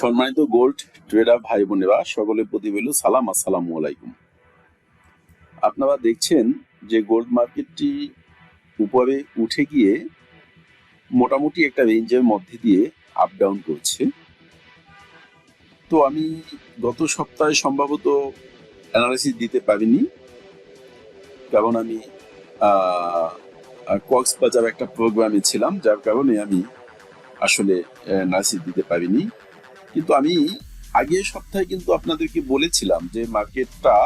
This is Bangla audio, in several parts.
সম্মানিত গোল্ড ট্রেডার ভাই বোনেরা সকলের প্রতি সালাম, আসসালামু আলাইকুম। আপনারা দেখছেন যে গোল্ড মার্কেটটি উপরে উঠে গিয়ে মোটামুটি একটা রেঞ্জের মধ্যে দিয়ে আপ ডাউন করছে। তো আমি গত সপ্তাহে সম্ভবত অ্যানালিসিস দিতে পারিনি। কারণ আমি কক্সবাজার একটা প্রোগ্রামে ছিলাম, যার কারণে আমি আসলে অ্যানালিসিস দিতে পারিনি। কিন্তু আমি আগের সপ্তাহে কিন্তু আপনাদেরকে বলেছিলাম যে মার্কেটটা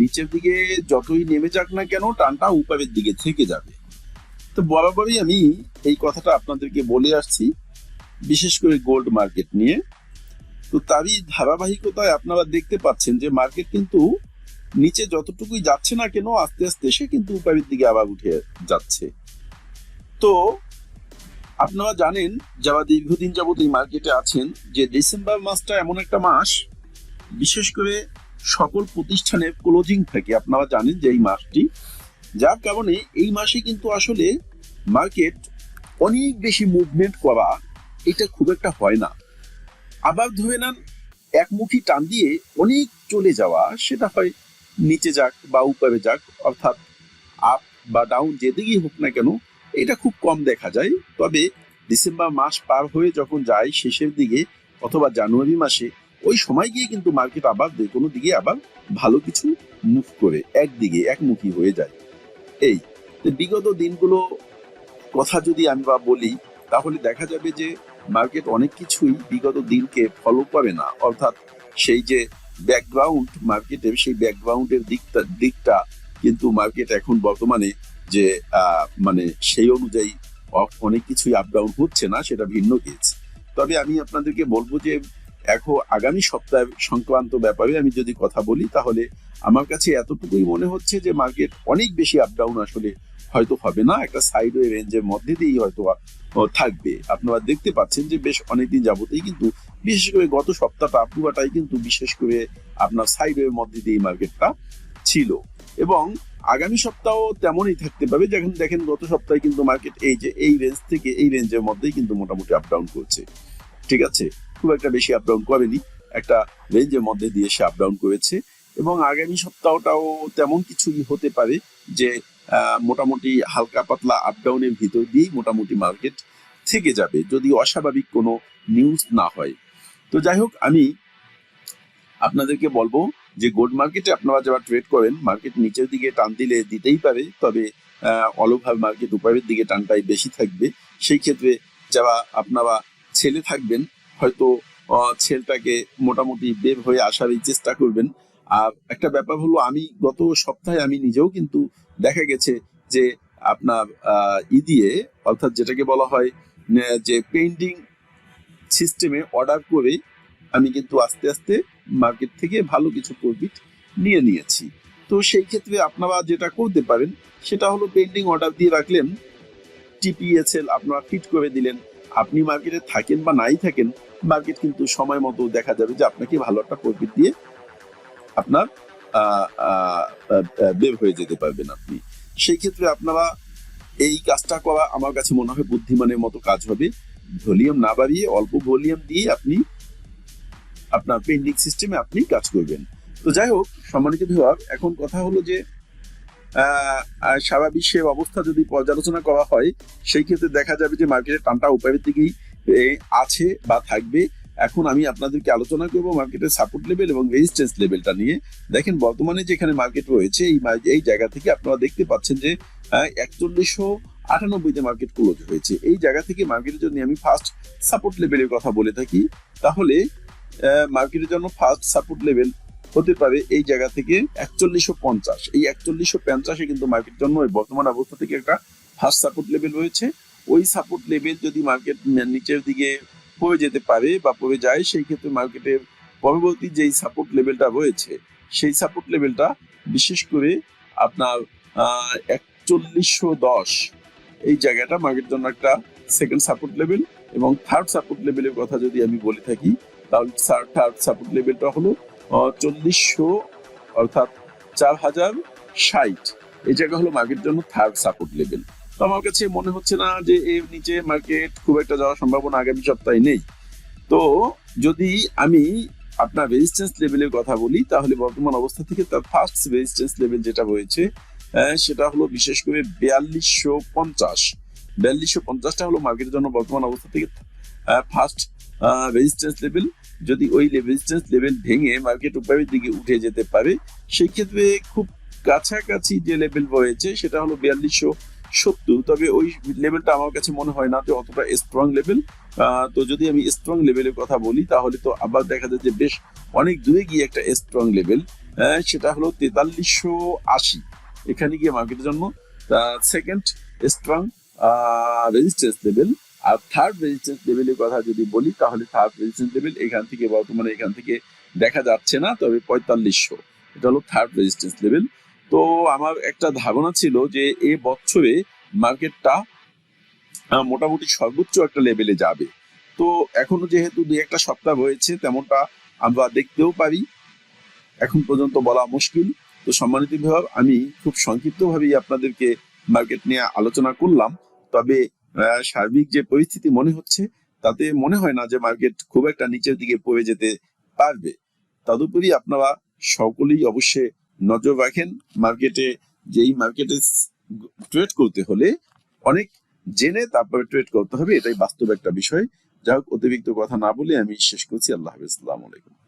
নিচের দিকে যতই নেমে যাক না কেন, টানটা উপরের দিকে থেকে যাবে। তো বরাবরই আমি এই কথাটা আপনাদেরকে বলে আসছি, বিশেষ করে গোল্ড মার্কেট নিয়ে। তো তারই ধারাবাহিকতায় আপনারা দেখতে পাচ্ছেন যে মার্কেট কিন্তু নিচে যতটুকুই যাচ্ছে না কেন, আস্তে আস্তে সে কিন্তু উপরের দিকে আবার উঠে যাচ্ছে। তো আপনারা জানেন, যারা দীর্ঘদিন যাবত এই মার্কেটে আছেন, যে ডিসেম্বর মাসটা এমন একটা মাস, বিশেষ করে সকল প্রতিষ্ঠানের ক্লোজিং থাকে আপনারা জানেন যে এই মাসটি। যার কারণে এই মাসে কিন্তু আসলে মার্কেট অনেক বেশি মুভমেন্ট করা, এটা খুব একটা হয় না। আবার ধরে নেন, একমুখী টান দিয়ে অনেক চলে যাওয়া, সেটা হয় নিচে যাক বা উপরে যাক, অর্থাৎ আপ বা ডাউন যেদিকেই হোক না কেন এটা খুব কম দেখা যায়। তবে ডিসেম্বর মাস পার হয়ে যখন যায় শেষের দিকে অথবা জানুয়ারি মাসে, ওই সময় গিয়ে কিন্তু মার্কেট আবার যে কোনো দিকে আবার ভালো কিছু মুভ করে, একদিকে একমুখী হয়ে যায়। এই বিগত দিনগুলো কথা যদি আমি বা বলি, তাহলে দেখা যাবে যে মার্কেট অনেক কিছুই বিগত দিনকে ফলো করে না। অর্থাৎ সেই যে ব্যাকগ্রাউন্ড মার্কেটের, সেই ব্যাকগ্রাউন্ডের দিকটা দিকটা কিন্তু মার্কেট এখন বর্তমানে যে মানে সেই অনুযায়ী অনেক কিছুই আপ ডাউন হচ্ছে না, সেটা ভিন্ন কেস তবে আমি আপনাদেরকে বলব যে এখন আগামী সপ্তাহ সংক্রান্ত ব্যাপারে আমি যদি কথা বলি, তাহলে আমার কাছে এতটুকুই মনে হচ্ছে যে মার্কেট অনেক বেশি আপ ডাউন আসলে হয়তো হবে না, একটা সাইড ওয়ে রেঞ্জের মধ্যে দিয়েই হয়তো থাকবে। আপনারা দেখতে পাচ্ছেন যে, বেশ অনেকদিন যাবতেই কিন্তু, বিশেষ করে গত সপ্তাহটা পুরাটাই কিন্তু বিশেষ করে আপনার সাইড মধ্যে দিয়েই মার্কেটটা ছিল। এবং আগামী সপ্তাহ তেমনই থাকতে পারে যখন দেখেন, গত সপ্তাহে কিন্তু মার্কেট এই যে, এই রেঞ্জ থেকে এই রেঞ্জের মধ্যেই কিন্তু মোটামুটি আপ ডাউন করছে। ঠিক আছে? খুব একটা বেশি আপ ডাউন করেনি। একটা রেঞ্জের মধ্যে দিয়ে সে আপ ডাউন করেছে। এবং আগামী সপ্তাহটাও তেমন কিছুই হতে পারে যে মোটামুটি হালকা পাতলা আপ ডাউনের ভিতর দিয়েই মোটামুটি মার্কেট থেকে যাবে। যদি অস্বাভাবিক কোনো নিউজ না হয়। তো যাই হোক, আমি আপনাদেরকে বলব যে গোল্ড মার্কেটে আপনারা যারা ট্রেড করেন মার্কেট নিচের দিকে টান দিলে দিতেই পারে, তবে অলভাবে মার্কেট উপরের দিকে টানটাই বেশি থাকবে। সেই ক্ষেত্রে যারা আপনারা ছেলে থাকবেন, হয়তো ছেলেটাকে মোটামুটি বের হয়ে আসারই চেষ্টা করবেন। আর একটা ব্যাপার হলো, আমি গত সপ্তাহে আমি নিজেও কিন্তু দেখা গেছে যে আপনার ই দিয়ে, অর্থাৎ যেটাকে বলা হয়, যে পেন্টিং সিস্টেমে অর্ডার করে আমি কিন্তু আস্তে আস্তে মার্কেট থেকে ভালো কিছু প্রফিট নিয়ে নিয়েছি। তো সেই ক্ষেত্রে আপনারা যেটা করতে পারেন, সেটা হলো পেন্ডিং অর্ডার দিয়ে রাখলেন টিপিএসএল আপনারা ফিট করে দিলেন। আপনি মার্কেটে থাকেন বা নাই থাকেন মার্কেট কিন্তু সময় মতো দেখা যাবে যে আপনাকে ভালো একটা প্রফিট দিয়ে আপনার বের হয়ে যেতে পারবেন আপনি। সেই ক্ষেত্রে আপনারা এই কাজটা করা আমার কাছে মনে হয় বুদ্ধিমানের মতো কাজ হবে। ভলিউম না বাড়িয়ে অল্প ভলিউম দিয়ে আপনি আপনার পেন্ডিং সিস্টেমে আপনি কাজ করবেন। তো যাই হোক, সম্মানিত ভিউয়ার, এখন কথা হলো যে সারা বিশ্বের অবস্থা যদি পর্যালোচনা করা হয়, সেই ক্ষেত্রে দেখা যাবে যে মার্কেটের টানটা উপরের দিকেই আছে বা থাকবে। এখন আমি আপনাদেরকে আলোচনা করব মার্কেটের সাপোর্ট লেভেল এবং রেজিস্ট্যান্স লেভেলটা নিয়ে। দেখেন, বর্তমানে যেখানে মার্কেট রয়েছে, এই এই জায়গা থেকে আপনারা দেখতে পাচ্ছেন যে একচল্লিশশো আটানব্বইতে মার্কেট ক্লোজ হয়েছে। এই জায়গা থেকে মার্কেটের জন্য আমি ফার্স্ট সাপোর্ট লেভেলের কথা বলে থাকি। তাহলে মার্কেটের জন্য ফার্স্ট সাপোর্ট লেভেল হতে পারে এই জায়গা থেকে একচল্লিশশো পঞ্চাশ। এই একচল্লিশশো পঞ্চাশে কিন্তু মার্কেট জন্য বর্তমান অবস্থা থেকে একটা ফার্স্ট সাপোর্ট লেভেল রয়েছে। ওই সাপোর্ট লেভেল যদি মার্কেট নিচের দিকে পড়ে যেতে পারে বা পড়ে যায়, সেই ক্ষেত্রে মার্কেটের পরবর্তী যেই সাপোর্ট লেভেলটা রয়েছে, সেই সাপোর্ট লেভেলটা বিশেষ করে আপনার একচল্লিশশো দশ এই জায়গাটা মার্কেট জন্য একটা সেকেন্ড সাপোর্ট লেভেল এবং থার্ড সাপোর্ট লেভেলের কথা যদি আমি বলে থাকি তাহলে থার্ড সাপোর্ট লেভেলটা হলো চল্লিশশো, অর্থাৎ চার হাজার ষাট। এই জায়গা হলো মার্কেট জন্য থার্ড সাপোর্ট লেভেল তো আমার কাছে মনে হচ্ছে না যে এর নিচে মার্কেট খুব একটা যাওয়ার সম্ভাবনা আগামী সপ্তাহে নেই। তো যদি আমি আপনার রেজিস্ট্যান্স লেভেলের কথা বলি, তাহলে বর্তমান অবস্থা থেকে তার ফার্স্ট রেজিস্ট্যান্স লেভেল যেটা রয়েছে সেটা হলো বিশেষ করে বিয়াল্লিশশো পঞ্চাশ। বিয়াল্লিশশো পঞ্চাশটা হলো মার্কেটের জন্য বর্তমান অবস্থা থেকে ফার্স্ট রেজিস্ট্যান্স লেভেল যদি ওই রেজিস্ট্যান্স লেভেল ভেঙে মার্কেট উপরের দিকে উঠে যেতে পারে সেই ক্ষেত্রে খুব কাছাকাছি যে লেভেল রয়েছে, সেটা হলো বিয়াল্লিশশো সত্তর। তবে ওই লেভেলটা আমার কাছে মনে হয় না যে অতটা স্ট্রং লেভেল তো যদি আমি স্ট্রং লেভেলের কথা বলি, তাহলে তো আবার দেখা যায় যে বেশ অনেক দূরে গিয়ে একটা স্ট্রং লেভেল সেটা হলো তেতাল্লিশশো আশি। এখানে গিয়ে মার্কেটের জন্য সেকেন্ড স্ট্রং রেজিস্ট্যান্স লেভেল আর থার্ড রেজিস্ট্যান্স লেভেলের কথা যদি বলি, তাহলে থার্ড রেজিস্ট্যান্স লেভেল এখান থেকে বর্তমানে এখান থেকে দেখা যাচ্ছে না, তবে পঁয়তাল্লিশশো। এটা হলো থার্ড রেজিস্ট্যান্স লেভেল তো আমার একটা ধারণা ছিল যে এ বছরে মার্কেটটা মোটামুটি সর্বোচ্চ একটা লেভেলে যাবে। তো এখনও যেহেতু দুই একটা সপ্তাহ হয়েছে, তেমনটা আমরা দেখতেও পারি। এখন পর্যন্ত বলা মুশকিল। তো সম্মানিত বিভাগ আমি খুব সংক্ষিপ্তভাবেই আপনাদেরকে মার্কেট নিয়ে আলোচনা করলাম। তবে সার্বিক যে পরিস্থিতি মনে হচ্ছে, তাতে মনে হয় না যে মার্কেট খুব একটা নিচের দিকে পড়ে যেতে পারবে। তদুপরি আপনারা সকলেই অবশ্যই নজর রাখেন মার্কেটে যেই মার্কেটে ট্রেড করতে হলে অনেক জেনে তারপরে ট্রেড করতে হবে, এটাই বাস্তব একটা বিষয়। যাই হোক, অতিরিক্ত কথা না বলে আমি শেষ করছি। আল্লাহ হাফিজ। আলাইকুম।